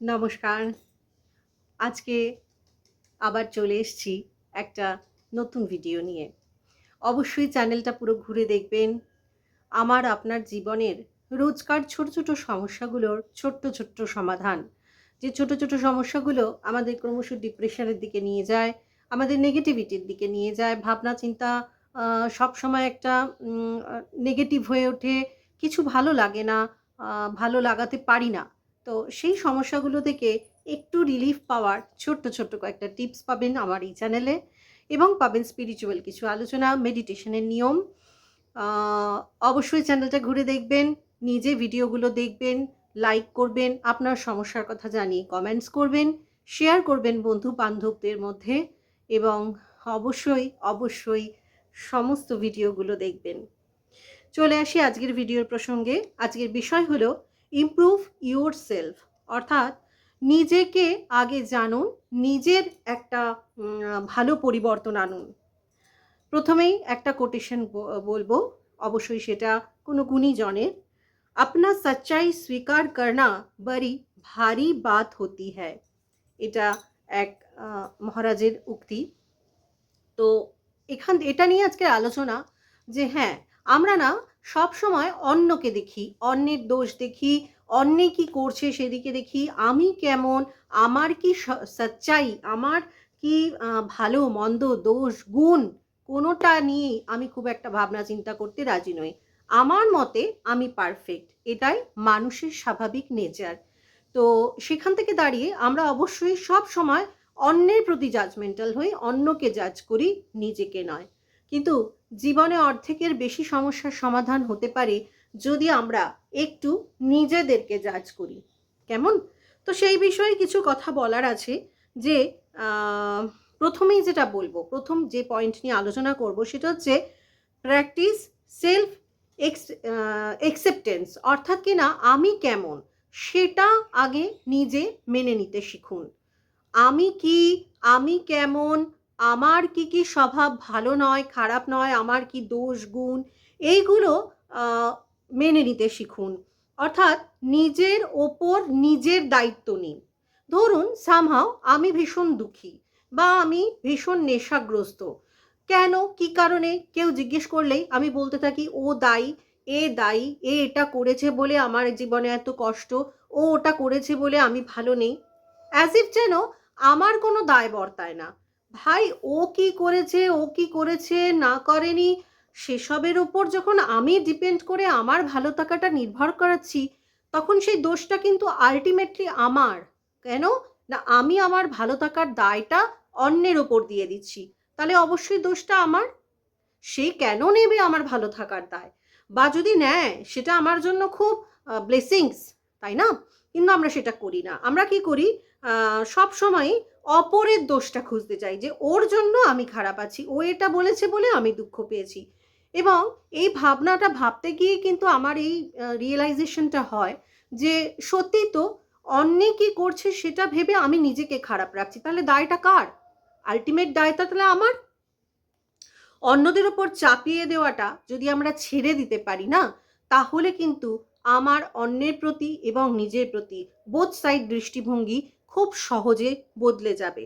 নমস্কার। আজকে আবার চলে এসছি একটা নতুন ভিডিও নিয়ে। অবশ্যই চ্যানেলটা পুরো ঘুরে দেখবেন। আমার, আপনার জীবনের রোজকার ছোট ছোট সমস্যাগুলোর ছোট্ট ছোট্ট সমাধান। যে ছোট ছোট সমস্যাগুলো আমাদের ক্রমশ ডিপ্রেশনের দিকে নিয়ে যায়, আমাদের নেগেটিভিটির দিকে নিয়ে যায়, ভাবনা, চিন্তা সব সময় একটা নেগেটিভ হয়ে ওঠে। কিছু ভালো লাগে না ভালো লাগাতে পারি না। তো সেই সমস্যাগুলো থেকে একটু রিলিফ পাওয়ার ছোট্ট ছোট্ট কয়েকটা টিপস পাবেন আমার এই চ্যানেলে এবং পাবেন স্পিরিচুয়াল কিছু আলোচনা মেডিটেশনের নিয়ম। অবশ্যই চ্যানেলটা ঘুরে দেখবেন, নিজে ভিডিওগুলো দেখবেন লাইক করবেন, আপনার সমস্যার কথা জানিয়ে কমেন্টস করবেন শেয়ার করবেন বন্ধু বান্ধবদের মধ্যে এবং অবশ্যই অবশ্যই সমস্ত ভিডিওগুলো দেখবেন। চলে আসি আজকের ভিডিওর প্রসঙ্গে। আজকের বিষয় হলো ইমপ্রুভ ইউর সেলফ অর্থাৎ নিজেকে আগে জানুন, নিজের একটা ভালো পরিবর্তন আনুন। প্রথমেই একটা কোটেশন বলব, অবশ্যই সেটা কোনো গুণীজনের। আপনা সচ্চাই স্বীকার করনা বড়ি ভারী বাত হতি হ্যায়। এটা এক মহারাজের উক্তি। তো এখান, এটা নিয়ে আজকে আলোচনা যে হ্যাঁ আমরা না সব সময় অন্যকে দেখি, অন্যের দোষ দেখি, অন্যে কি করছে সেদিকে দেখি, আমি কেমন, আমার কি সচ্চাই, আমার কি ভালো, মন্দ, দোষ, গুণ, কোনোটা নিয়ে আমি খুব একটা ভাবনা চিন্তা করতে রাজি নই। আমার মতে আমি পারফেক্ট এটাই মানুষের স্বাভাবিক নেচার তো সেখান থেকে দাঁড়িয়ে আমরা অবশ্যই সব সময় অন্যের প্রতি জাজমেন্টাল হই, অন্যকে জাজ করি, নিজেকে নয়। কিন্তু জীবনে অর্ধেকের বেশি সমস্যার সমাধান হতে পারে যদি আমরা একটু নিজেদেরকে জাজ করি। কেমন? তো সেই বিষয়ে কিছু কথা বলার আছে যে প্রথমেই যেটা বলব, প্রথম যে পয়েন্ট নিয়ে আলোচনা করব সেটা হচ্ছে প্র্যাকটিস সেলফ এক্স একসেপ্টেন্স অর্থাৎ কি না আমি কেমন সেটা আগে নিজে মেনে নিতে শিখুন। আমি কি, আমি কেমন আমার কি কি স্বভাব ভালো নয়, খারাপ নয়, আমার কি দোষ, গুণ? এইগুলো মেনে নিতে শিখুন। অর্থাৎ নিজের ওপর নিজের দায়িত্ব নিন। ধরুন সামহাও আমি ভীষণ দুঃখী বা আমি ভীষণ নেশাগ্রস্ত। কেন? কি কারণে? কেউ জিজ্ঞেস করলেই আমি বলতে থাকি, ও দায়ী, এ দায়ী, এ এটা করেছে বলে আমার জীবনে এত কষ্ট, ও ওটা করেছে বলে আমি ভালো নেই। অ্যাজ ইফ যেন আমার কোনো দায় বর্তায় না। ভাই, ও কি করেছে, ও কি করেছে, না করেনি, সেসবের ওপর যখন আমি ডিপেন্ড করে আমার ভালো থাকাটা নির্ভর করাচ্ছি, তখন সেই দোষটা কিন্তু আলটিমেটলি আমার। কেন? না, আমি আমার ভালো থাকার দায়টা অন্যের ওপর দিয়ে দিচ্ছি। তাহলে অবশ্যই দোষটা আমার। সে কেন নেবে আমার ভালো থাকার দায়? বা যদি নেয়, সেটা আমার জন্য খুব ব্লেসিংস তাই না? কিন্তু আমরা সেটা করি না। আমরা কি করি? সব সময় অপরের দোষটা খুঁজতে চাই যে ওর জন্য আমি খারাপ আছি, ও এটা বলেছে বলে আমি দুঃখ পেয়েছি। এবং এই ভাবনাটা ভাবতে গিয়ে কিন্তু আমার এই রিয়েলাইজেশনটা হয় যে সত্যি তো অন্যে কি করছে সেটা ভেবে আমি নিজেকে খারাপ রাখছি। তাহলে দায়টা কার? আলটিমেট দায়টা তাহলে আমার? অন্যদের ওপর চাপিয়ে দেওয়াটা যদি আমরা ছেড়ে দিতে পারি না, তাহলে কিন্তু আমার অন্যের প্রতি এবং নিজের প্রতি বোথ সাইড দৃষ্টিভঙ্গি খুব সহজে বদলে যাবে।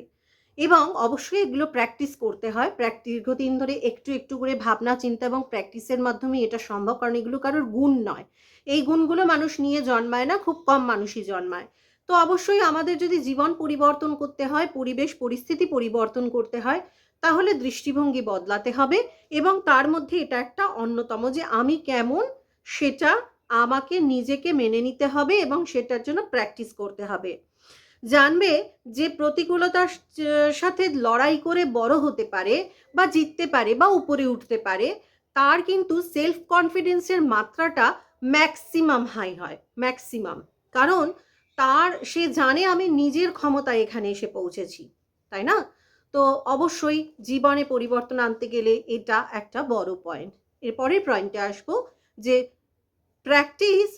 এবং অবশ্যই এগুলো প্র্যাকটিস করতে হয়। প্র্যাক দীর্ঘদিন ধরে একটু একটু করে ভাবনা, চিন্তা এবং প্র্যাকটিসের মাধ্যমে এটা সম্ভব। কারণ এগুলো কারোর গুণ নয়। এই গুণগুলো মানুষ নিয়ে জন্মায় না, খুব কম মানুষই জন্মায়। তো অবশ্যই আমাদের যদি জীবন পরিবর্তন করতে হয়, পরিবেশ, পরিস্থিতি পরিবর্তন করতে হয়, তাহলে দৃষ্টিভঙ্গি বদলাতে হবে এবং তার মধ্যে এটা একটা অন্যতম যে আমি কেমন, সেটা আমাকে নিজেকে মেনে নিতে হবে এবং সেটার জন্য প্র্যাকটিস করতে হবে। জানবে যে প্রতিকূলতার সাথে লড়াই করে বড় হতে পারে বা জিততে পারে বা উপরে উঠতে পারে, তার কিন্তু সেলফ কনফিডেন্সের মাত্রাটা ম্যাক্সিমাম হাই হয় ম্যাক্সিমাম কারণ তার, সে জানে আমি নিজের ক্ষমতায় এখানে এসে পৌঁছেছি, তাই না? তো অবশ্যই জীবনে পরিবর্তন আনতে গেলে এটা একটা বড় পয়েন্ট এরপরের পয়েন্টে আসব যে প্র্যাকটিস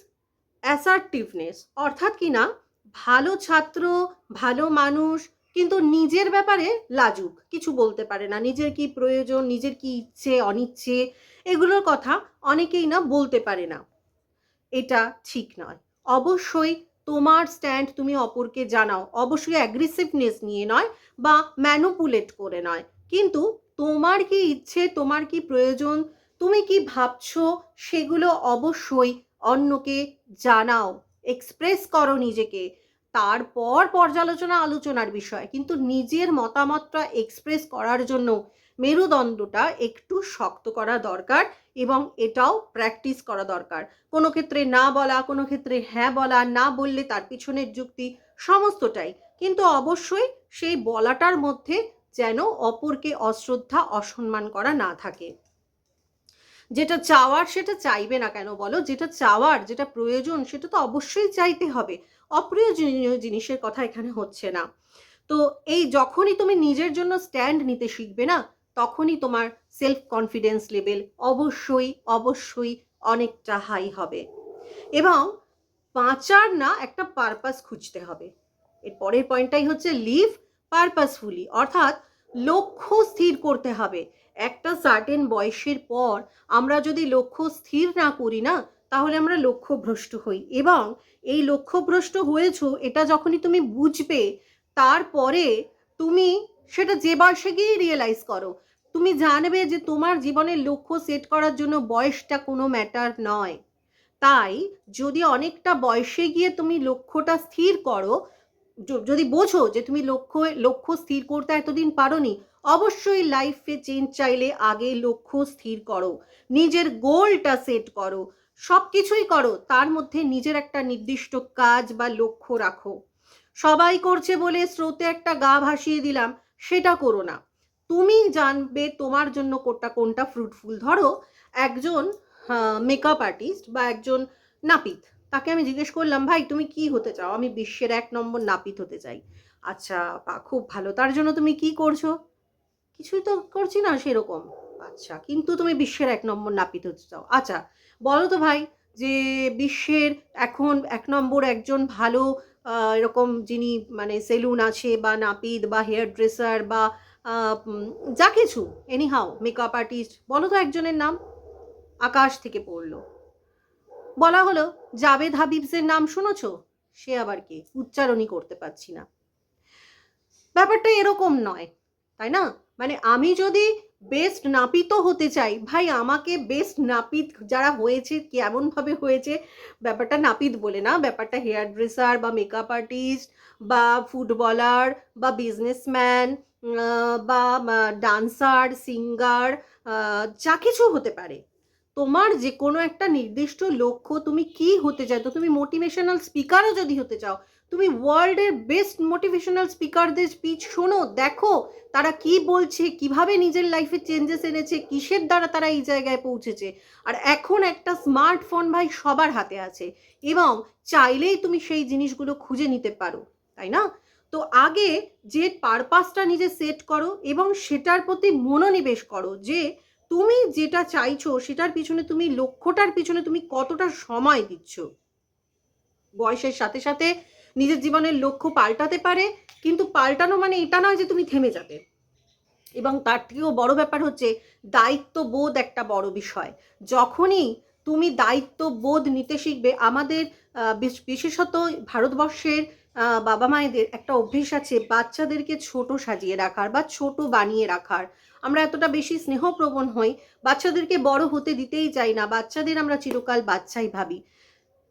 অ্যাসার্টিভনেস অর্থাৎ কি না ভালো ছাত্র, ভালো মানুষ, কিন্তু নিজের ব্যাপারে লাজুক। কিছু বলতে পারে না। নিজের কি প্রয়োজন, নিজের কি ইচ্ছে, অনিচ্ছে, এগুলোর কথা অনেকেই না বলতে পারে না। এটা ঠিক নয়। অবশ্যই তোমার স্ট্যান্ড তুমি অপরকে জানাও। অবশ্যই অ্যাগ্রেসিভনেস নিয়ে নয় বা ম্যানুপুলেট করে নয়। কিন্তু তোমার কি ইচ্ছে, তোমার কি প্রয়োজন, তুমি কি ভাবছ, সেগুলো অবশ্যই অন্যকে জানাও। এক্সপ্রেস করো নিজেকে। তারপর পর্যালোচনা আলোচনার বিষয়। কিন্তু নিজের মতামতটা এক্সপ্রেস করার জন্য মেরুদণ্ডটা একটু শক্ত করা দরকার এবং এটাও প্র্যাকটিস করা দরকার। কোনো ক্ষেত্রে না বলা, কোনো ক্ষেত্রে হ্যাঁ বলা, না বললে তার পিছনের যুক্তি সমস্তটাই। কিন্তু অবশ্যই সেই বলাটার মধ্যে যেন অপরকে অশ্রদ্ধা, অসম্মান করা না থাকে। যেটা চাওয়ার সেটা চাইবে না কেন বলো? যেটা চাওয়ার, যেটা প্রয়োজন, সেটা তো অবশ্যই চাইতে হবে। অপ্রয়োজনীয় জিনিসের কথা এখানে হচ্ছে না। তো এই যখনই তুমি নিজের জন্য স্ট্যান্ড নিতে শিখবে না, তখনই তোমার সেলফ কনফিডেন্স লেভেল অবশ্যই অবশ্যই অনেকটা হাই হবে। এবং বাঁচার না একটা পারপাস খুঁজতে হবে। এর পরের পয়েন্টটাই হচ্ছে লিভ পারপাসফুলি অর্থাৎ লক্ষ্য স্থির করতে হবে। একটা সার্টেন বয়সের পর আমরা যদি লক্ষ্য স্থির না করি না তাহলে আমরা লক্ষ্যভ্রষ্ট হই। এবং এই লক্ষ্যভ্রষ্ট হয়েছো, এটা যখনই তুমি বুঝবে, তারপরে তুমি সেটা যে বয়সে গিয়েই রিয়েলাইজ করো। তুমি জানবে যে তোমার জীবনের লক্ষ্য সেট করার জন্য বয়সটা কোনো ম্যাটার নয়। তাই যদি অনেকটা বয়সে গিয়ে তুমি লক্ষ্যটা স্থির করো যদি বোঝো যে তুমি লক্ষ্য লক্ষ্য স্থির করতে এতদিন পারোনি, অবশ্যই লাইফে চেঞ্জ চাইলে আগে লক্ষ্য স্থির করো। নিজের গোলটা সেট করো। সব কিছুই করো, তার মধ্যে নিজের একটা নির্দিষ্ট কাজ বা লক্ষ্য রাখো। সবাই করছে বলে স্রোতে একটা গা ভাসিয়ে দিলাম, সেটা করো না। তুমি জানবে তোমার জন্য কোনটা কোনটা ফ্রুটফুল ধরো একজন মেকআপ আর্টিস্ট বা একজন নাপিত। তাকে আমি জিজ্ঞেস করলাম, ভাই, তুমি কি হতে চাও? আমি বিশ্বের এক নম্বর নাপিত হতে চাই। আচ্ছা খুব ভালো, তার জন্য তুমি কি করছ? কিছুই তো করছি না সেরকম। আচ্ছা কিন্তু তুমি বিশ্বের এক নম্বর নাপিত হতে চাও। আচ্ছা বলো তো ভাই যে বিশ্বের এখন এক নম্বর একজন ভালো এরকম যিনি মানে সেলুন আছে বা নাপিত বা হেয়ার ড্রেসার বা যা কিছু এনিহাও মেকআপ আর্টিস্ট বলো তো একজনের নাম। আকাশ থেকে পড়ল। বলা হলো, জাভেদ হাবিবসের নাম শুনেছো? সে আবার কি? উচ্চারণই করতে পারছি না। ব্যাপারটা এরকম নয়, তাই না? মানে আমি যদি বেস্ট নাপিত হতে চাই, ভাই আমাকে বেস্ট নাপিত যারা হয়েছে, কেমনভাবে হয়েছে, ব্যাপারটা নাপিত বলে না, ব্যাপারটা হেয়ার ড্রেসার বা মেকআপ আর্টিস্ট বা ফুটবলার বা বিজনেসম্যান বা ডান্সার সিঙ্গার যা কিছু হতে পারে। তোমার যে কোনো একটা নির্দিষ্ট লক্ষ্য তুমি কি হতে চাও? তো তুমি মোটিভেশনাল স্পিকারও যদি হতে চাও, তুমি ওয়ার্ল্ডের বেস্ট মোটিভেশনাল স্পিকারদের স্পিচ শোনো, দেখো তারা কি বলছে, কীভাবে নিজের লাইফে চেঞ্জেস এনেছে, কিসের দ্বারা তারা এই জায়গায় পৌঁছেছে? আর এখন একটা স্মার্টফোন ভাই সবার হাতে আছে এবং চাইলেই তুমি সেই জিনিসগুলো খুঁজে নিতে পারো, তাই না? তো আগে যে পারপাসটা নিজে সেট করো এবং সেটার প্রতি মনোনিবেশ করো যে তুমি যেটা চাইছো, সেটার পিছনে তুমি লক্ষ্যটার পিছনে তুমি কতটা সময় দিচ্ছ? বয়সের সাথে সাথে নিজের জীবনের লক্ষ্য পাল্টাতে পারে, কিন্তু পাল্টানো মানে এটা নয় যে তুমি থেমে যাবে। এবং তার থেকেও বড় ব্যাপার হচ্ছে, দায়িত্ববোধ একটা বড় বিষয়। যখনই তুমি দায়িত্ববোধ নিতে শিখবে, আমাদের বিশেষত ভারতবর্ষের বাবা মায়েদের একটা অভ্যেস আছে বাচ্চাদেরকে ছোট সাজিয়ে রাখার বা ছোট বানিয়ে রাখার। আমরা এতটা বেশি স্নেহপ্রবণ হই, বাচ্চাদেরকে বড় হতে দিতেই চাই না, বাচ্চাদের আমরা চিরকাল বাচ্চাই ভাবি।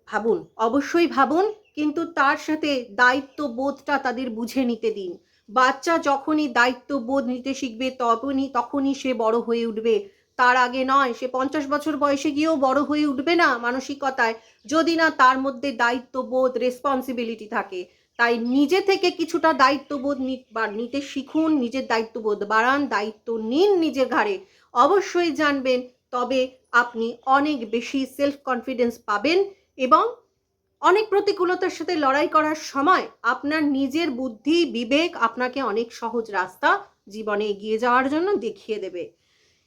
ভাবুন, অবশ্যই ভাবুন, কিন্তু তার সাথে দায়িত্ববোধটা তাদের বুঝে নিতে দিন। বাচ্চা যখনই দায়িত্ববোধ নিতে শিখবে, তখনই তখনই সে বড় হয়ে উঠবে। তার আগে নয়, সে পঞ্চাশ বছর বয়সে গিয়েও বড় হয়ে উঠবে না মানসিকতায়। যদি না তার মধ্যে দায়িত্ববোধ রেসপন্সিবিলিটি থাকে, তাই নিজে থেকে কিছুটা দায়িত্ববোধ নিতে শিখুন, নিজের দায়িত্ববোধ বাড়ান, দায়িত্ব নিন নিজের ঘাড়ে। অবশ্যই জানবেন, তবে আপনি অনেক বেশি সেলফ কনফিডেন্স পাবেন এবং অনেক প্রতিকূলতার সাথে লড়াই করার সময় আপনার নিজের বুদ্ধি, বিবেক আপনাকে অনেক সহজ রাস্তা জীবনে এগিয়ে যাওয়ার জন্য দেখিয়ে দেবে।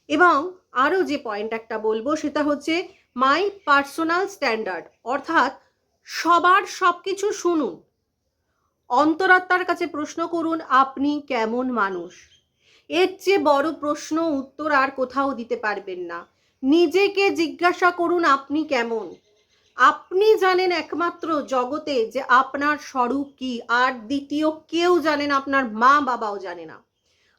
এবং আরও যে পয়েন্ট একটা বলব সেটা হচ্ছে মাই পার্সোনাল স্ট্যান্ডার্ড অর্থাৎ সবার সব কিছু শুনুন। অন্তরাত্মার কাছে প্রশ্ন করুন, আপনি কেমন মানুষ? এর চেয়ে বড় প্রশ্ন, উত্তর আর কোথাও দিতে পারবেন না। নিজেকে জিজ্ঞাসা করুন, আপনি কেমন? আপনি জানেন একমাত্র জগতে যে আপনার স্বরূপ কি, আর দ্বিতীয় কেউ জানেন আপনার মা বাবাও জানে না।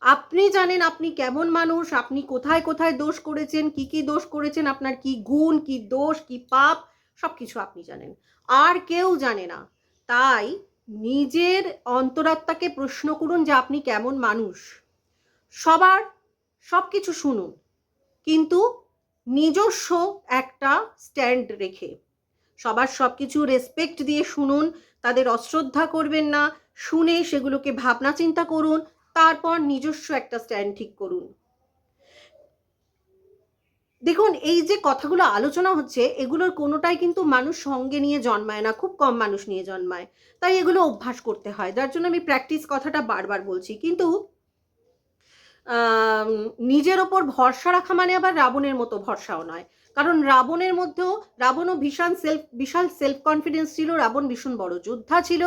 আপনি জানেন আপনি কেমন মানুষ, আপনি কোথায় কোথায় দোষ করেছেন, কি কি দোষ করেছেন, আপনার কি গুণ, কি দোষ, কি পাপ সব কিছু আপনি জানেন। আর কেউ জানে না। তাই নিজের অন্তরাত্মাকে প্রশ্ন করুন যে আপনি কেমন মানুষ। সবার সব কিছু শুনুন। কিন্তু নিজস্ব একটা স্ট্যান্ড রেখে। সবার সব কিছু রেসপেক্ট দিয়ে শুনুন। তাদের অশ্রদ্ধা করবেন না। শুনে সেগুলোকে ভাবনা চিন্তা করুন। তারপর নিজস্ব একটা স্ট্যান্ড ঠিক করুন। দেখুন, এই যে কথাগুলো আলোচনা হচ্ছে, এগুলোর কোনোটাই কিন্তু মানুষ সঙ্গে নিয়ে জন্মায় না, খুব কম মানুষ নিয়ে জন্মায়। তাই এগুলো অভ্যাস করতে হয়। যার জন্য আমি প্র্যাকটিস কথাটা বারবার বলছি। কিন্তু নিজের ওপর ভরসা রাখা মানে আবার রাবণের মতো ভরসাও নয়। কারণ রাবণের মধ্যেও রাবণও ভীষণ সেলফ বিশাল সেলফ কনফিডেন্স ছিল। রাবণ ভীষণ বড় যোদ্ধা ছিল।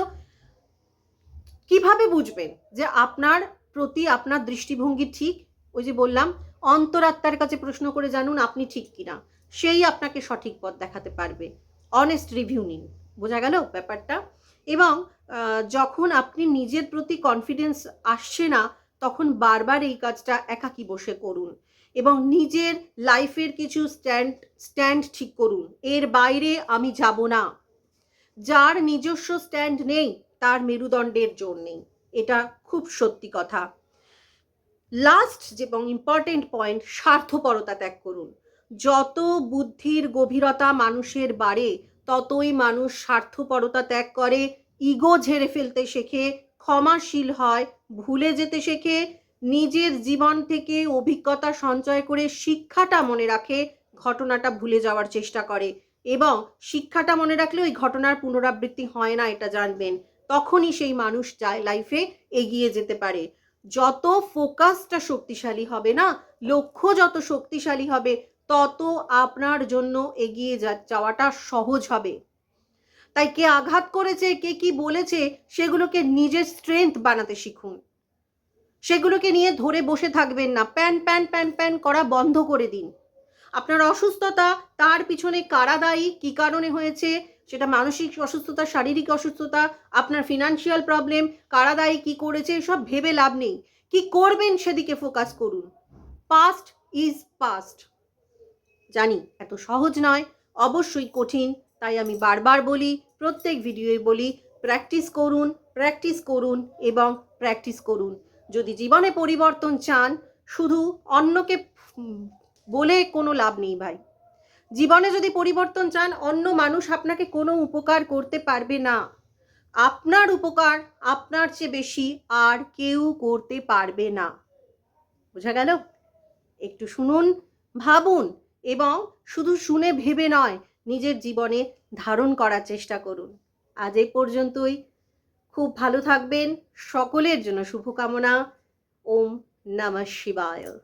কীভাবে বুঝবেন যে আপনার প্রতি আপনার দৃষ্টিভঙ্গি ঠিক? ওই যে বললাম, অন্তরাত্মার কাছে প্রশ্ন করে জানুন আপনি ঠিক কিনা। সেই আপনাকে সঠিক পথ দেখাতে পারবে। অনেস্ট রিভিউ নিন। বোঝা গেল ব্যাপারটা? এবং যখন আপনি নিজের প্রতি কনফিডেন্স আসছে না, তখন বারবার এই কাজটা একাকী বসে করুন। এবং নিজের লাইফের কিছু স্ট্যান্ড স্ট্যান্ড ঠিক করুন। এর বাইরে আমি যাব না। যার নিজস্ব স্ট্যান্ড নেই তার মেরুদণ্ডের জোর নেই। এটা খুব সত্যি কথা। লাস্ট এবং ইম্পর্টেন্ট পয়েন্ট স্বার্থপরতা ত্যাগ করুন। যত বুদ্ধির গভীরতা মানুষের বাড়ে, ততই মানুষ স্বার্থপরতা ত্যাগ করে ইগো ঝেড়ে ফেলতে শেখে, ক্ষমাশীল হয়, ভুলে যেতে শেখে, নিজের জীবন থেকে অভিজ্ঞতা সঞ্চয় করে শিক্ষাটা মনে রাখে, ঘটনাটা ভুলে যাওয়ার চেষ্টা করে। এবং শিক্ষাটা মনে রাখলে ওই ঘটনার পুনরাবৃত্তি হয় না, এটা জানবেন। তখনই সেই মানুষ লাইফে এগিয়ে যেতে পারে। যত ফোকাসটা শক্তিশালী হবে না, লক্ষ্য যত শক্তিশালী হবে, তত আপনার জন্য এগিয়ে যাওয়াটা সহজ হবে। তাই কে আঘাত করেছে, কে কি বলেছে, সেগুলোকে নিজের স্ট্রেংথ বানাতে শিখুন। সেগুলোকে নিয়ে ধরে বসে থাকবেন না। প্যান প্যান প্যান প্যান করা বন্ধ করে দিন। আপনার অসুস্থতা, তার পিছনে কারা দায়ী কী কারণে হয়েছে সেটা মানসিক অসুস্থতা, শারীরিক অসুস্থতা, আপনার ফিনান্সিয়াল প্রবলেম কারা দায়ী কী করেছে সব ভেবে লাভ নেই। কি করবেন সেদিকে ফোকাস করুন। পাস্ট ইজ পাস্ট জানি, এত সহজ নয়, অবশ্যই কঠিন, তাই আমি বারবার বলি, প্রত্যেক ভিডিওয়ে বলি প্র্যাকটিস করুন প্র্যাকটিস করুন এবং প্র্যাকটিস করুন। যদি জীবনে পরিবর্তন চান, শুধু অন্যকে বলে কোনো লাভ নেই ভাই। জীবনে যদি পরিবর্তন চান, অন্য মানুষ আপনাকে কোনো উপকার করতে পারবে না। আপনার উপকার আপনার চেয়ে বেশি আর কেউ করতে পারবে না। বোঝা গেল? একটু শুনুন, ভাবুন এবং শুধু শুনে ভেবে নয়, নিজের জীবনে ধারণ করার চেষ্টা করুন। আজ এই পর্যন্তই। খুব ভালো থাকবেন। সকলের জন্য শুভকামনা। ওম নমঃ শিবায়।